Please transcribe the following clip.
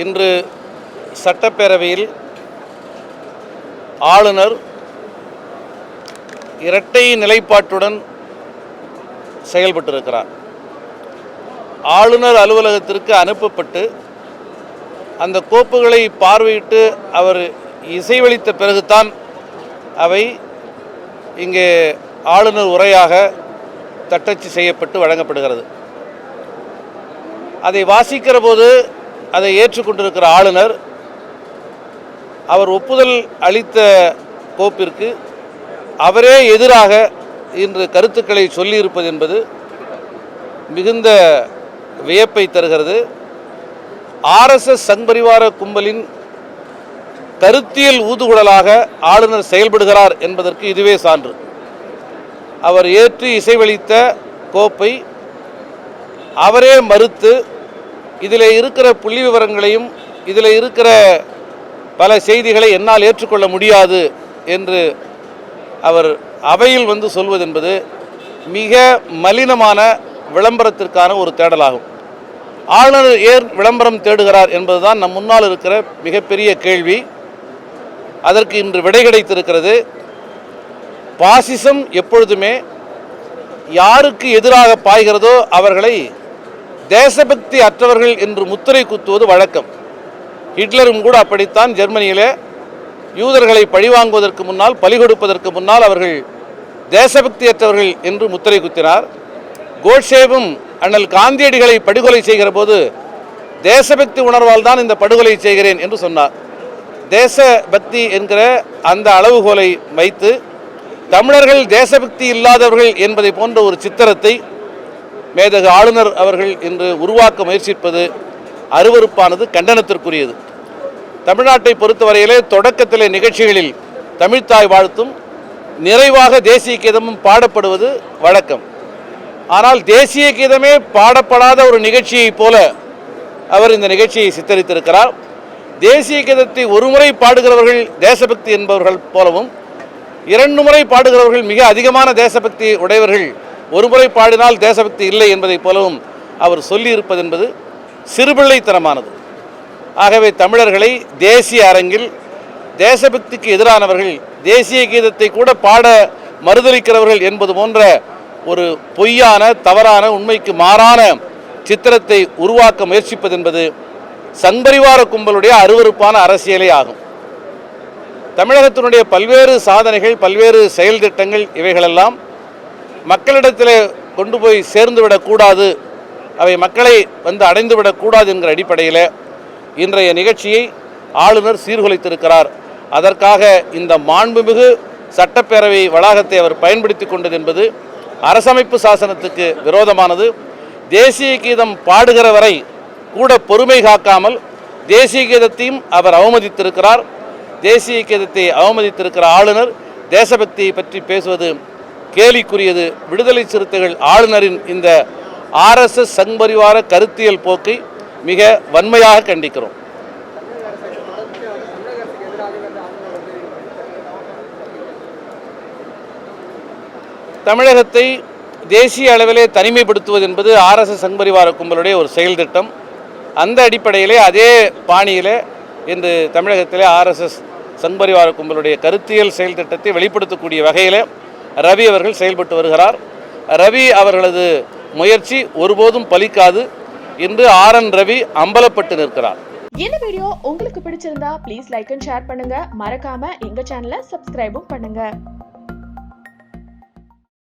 இன்று சட்டப்பேரவையில் ஆளுநர் இரட்டை நிலைப்பாட்டுடன் செயல்பட்டிருக்கிறார். ஆளுநர் அலுவலகத்திற்கு அனுப்பப்பட்டு அந்த கோப்புகளை பார்வையிட்டு அவர் இசைவளித்த பிறகுதான் அவை இங்கே ஆளுநர் உரையாக தட்டச்சு செய்யப்பட்டு வழங்கப்படுகிறது. அதை வாசிக்கிற போது அதை ஏற்றுக்கொண்டிருக்கிற ஆளுநர் அவர் ஒப்புதல் அளித்த கோப்பிற்கு அவரே எதிராக இன்று கருத்துக்களை சொல்லியிருப்பது என்பது மிகுந்த வியப்பை தருகிறது. ஆர்எஸ்எஸ் சங்பரிவார கும்பலின் கருத்தியல் ஊதுகுழலாக ஆளுநர் செயல்படுகிறார் என்பதற்கு இதுவே சான்று. அவர் ஏற்று இசைவளித்த கோப்பை அவரே மறுத்து இதில் இருக்கிற புள்ளி விவரங்களையும் இதில் இருக்கிற பல செய்திகளை என்னால் ஏற்றுக்கொள்ள முடியாது என்று அவர் அவையில் வந்து சொல்வது என்பது மிக மலினமான விளம்பரத்திற்கான ஒரு தேடலாகும். ஆளுநர் ஏன் விளம்பரம் தேடுகிறார் என்பதுதான் நம் முன்னால் இருக்கிற மிகப்பெரிய கேள்வி. அதற்கு இன்று விடை கிடைத்திருக்கிறது. பாசிசம் எப்பொழுதுமே யாருக்கு எதிராக பாய்கிறதோ அவர்களை தேசபக்தி அற்றவர்கள் என்று முத்திரை குத்துவது வழக்கம். ஹிட்லரும் கூட அப்படித்தான் ஜெர்மனியிலே யூதர்களை பழிவாங்குவதற்கு முன்னால் பலி கொடுப்பதற்கு முன்னால் அவர்கள் தேசபக்தியற்றவர்கள் என்று முத்திரை குத்தினார். கோட்சேவும் அண்ணல் காந்தியடிகளை படுகொலை செய்கிற போது தேசபக்தி உணர்வால் தான் இந்த படுகொலை செய்கிறேன் என்று சொன்னார். தேசபக்தி என்கிற அந்த அளவுகோலை வைத்து தமிழர்கள் தேசபக்தி இல்லாதவர்கள் என்பதை போன்ற ஒரு சித்திரத்தை மேதகு ஆளுநர் அவர்கள் இன்று உருவாக்க முயற்சிப்பது அருவருப்பானது கண்டனத்திற்குரியது. தமிழ்நாட்டை பொறுத்தவரையிலே தொடக்கத்திலே நிகழ்ச்சிகளில் தமிழ்த்தாய் வாழ்த்தும் நிறைவாக தேசிய கீதமும் பாடப்படுவது வழக்கம். ஆனால் தேசிய கீதமே பாடப்படாத ஒரு நிகழ்ச்சியைப் போல அவர் இந்த நிகழ்ச்சியை சித்தரித்திருக்கிறார். தேசிய கீதத்தை ஒருமுறை பாடுகிறவர்கள் தேசபக்தி என்பவர்கள் போலவும் இரண்டு முறை பாடுகிறவர்கள் மிக அதிகமான தேசபக்தி உடையவர்கள் ஒரு முறை பாடினால் தேசபக்தி இல்லை என்பதைப் போலவும் அவர் சொல்லியிருப்பது என்பது சிறுபிள்ளைத்தனமானது. ஆகவே தமிழர்களை தேசிய அரங்கில் தேசபக்திக்கு எதிரானவர்கள் தேசிய கீதத்தை கூட பாட மறுதளிக்கிறவர்கள் என்பது போன்ற ஒரு பொய்யான தவறான உண்மைக்கு மாறான சித்திரத்தை உருவாக்க முயற்சிப்பது என்பது சங்பரிவார கும்பலுடைய அருவருப்பான அரசியலே ஆகும். தமிழகத்தினுடைய பல்வேறு சாதனைகள் பல்வேறு செயல் திட்டங்கள் இவைகளெல்லாம் மக்களிடத்தில் கொண்டு போய் சேர்ந்து விடக்கூடாது அவை மக்களை வந்து அடைந்துவிடக்கூடாது என்கிற அடிப்படையில் இன்றைய நிகழ்ச்சியை ஆளுநர் சீர்குலைத்திருக்கிறார். அதற்காக இந்த மாண்புமிகு சட்டப்பேரவை வளாகத்தை அவர் பயன்படுத்தி கொண்டது என்பது அரசமைப்பு சாசனத்துக்கு விரோதமானது. தேசிய கீதம் பாடுகிற வரை கூட பொறுமை காக்காமல் தேசிய கீதத்தையும் அவர் அவமதித்திருக்கிறார். தேசிய கீதத்தை அவமதித்திருக்கிற ஆளுநர் தேசபக்தியை பற்றி பேசுவது கேலிக்குரியது. விடுதலை சிறுத்தைகள் ஆளுநரின் இந்த ஆர்எஸ்எஸ் சங்பரிவார கருத்தியல் போக்கை மிக வன்மையாக கண்டிக்கிறோம். தமிழகத்தை தேசிய அளவிலே தனிமைப்படுத்துவது என்பது ஆர்எஸ்எஸ் சங்பரிவார கும்பலுடைய ஒரு செயல் திட்டம். அந்த அடிப்படையிலே அதே பாணியிலே இன்று தமிழகத்திலே ஆர்எஸ்எஸ் சங்பரிவார கும்பலுடைய கருத்தியல் செயல் திட்டத்தை வெளிப்படுத்தக்கூடிய வகையில் ரவி அவர்கள் செயல்பட்டு வருகிறார். ரவி அவர்களது முயற்சி ஒருபோதும் பலிக்காது. இன்று ஆர் என் ரவி அம்பலப்பட்டு நிற்கிறார். இந்த வீடியோ உங்களுக்கு பிடிச்சிருந்தா ப்ளீஸ் லைக் அண்ட் ஷேர் பண்ணுங்க. மறக்காம எங்க சேனலை சப்ஸ்கிரைபும் பண்ணுங்க.